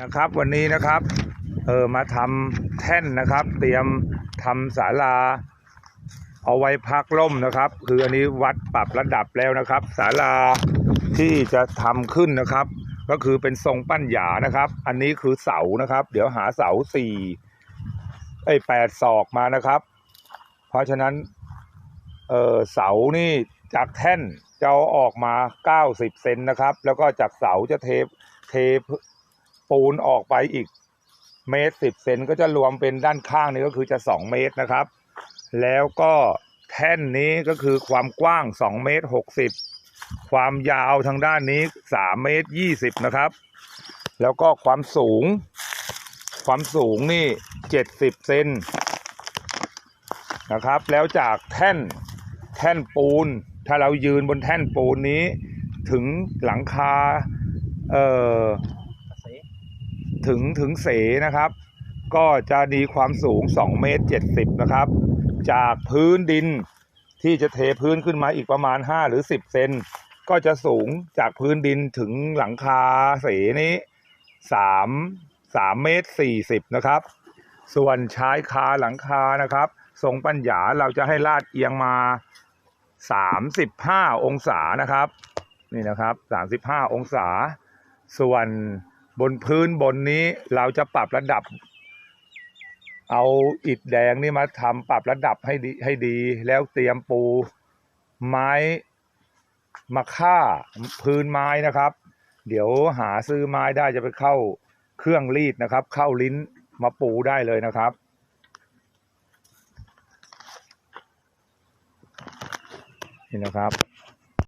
นะครับวันนี้นะครับเออมาทำแท่นนะครับ เตรียมทำศาลา เอาไว้พักร่มนะครับ คืออันนี้วัดปรับระดับแล้วนะครับศาลาที่จะทำขึ้นนะครับ ก็คือเป็นทรงปั้นหยานะครับ อันนี้คือเสานะครับ เดี๋ยวหาเสาสี่ไอ้แปดศอกมานะครับ เพราะฉะนั้นเออเสานี่จากแท่นจะอาออกมา 90 เซนนะครับ แล้วก็จากเสาจะเทเท ปูนออกไปอีกเมตรสิบเซนก็จะรวมเป็นด้านข้างนี้ก็คือจะ2เมตรนะครับ แล้วก็แท่นนี้ก็คือความกว้าง2เมตร60ความยาวทางด้านนี้3เมตร20นะครับ แล้วก็ความสูง ความสูงนี่70เซนนะครับ แล้วจากแท่นแท่นปูน ถ้าเรายืนบนแท่นปูนนี้ ถึงหลังคาเอ่อ ถึงถึงเสนะครับ ก็จะมีความสูง2เมตร70นะครับ จากพื้นดินที่จะเทพื้นขึ้นมาอีกประมาณ 5 หรือ 10 เซนก็จะสูงจากพื้นดินถึงหลังคาเสนี้3 3เมตร40นะครับ ส่วนชายคาหลังคานะครับ ทรงปัญญาเราจะให้ลาดเอียงมา 35 องศานะครับ นี่นะครับ 35 องศา ส่วน บนพื้นบนนี้เราจะปรับระดับ เอาอิฐแดงนี่มาทำปรับระดับให้ดีให้ดี แล้วเตรียมปูไม้มาฆ่าพื้นไม้นะครับ เดี๋ยวหาซื้อไม้ได้จะไปเข้าเครื่องรีดนะครับ เข้าลิ้นมาปูได้เลยนะครับนี่นะครับ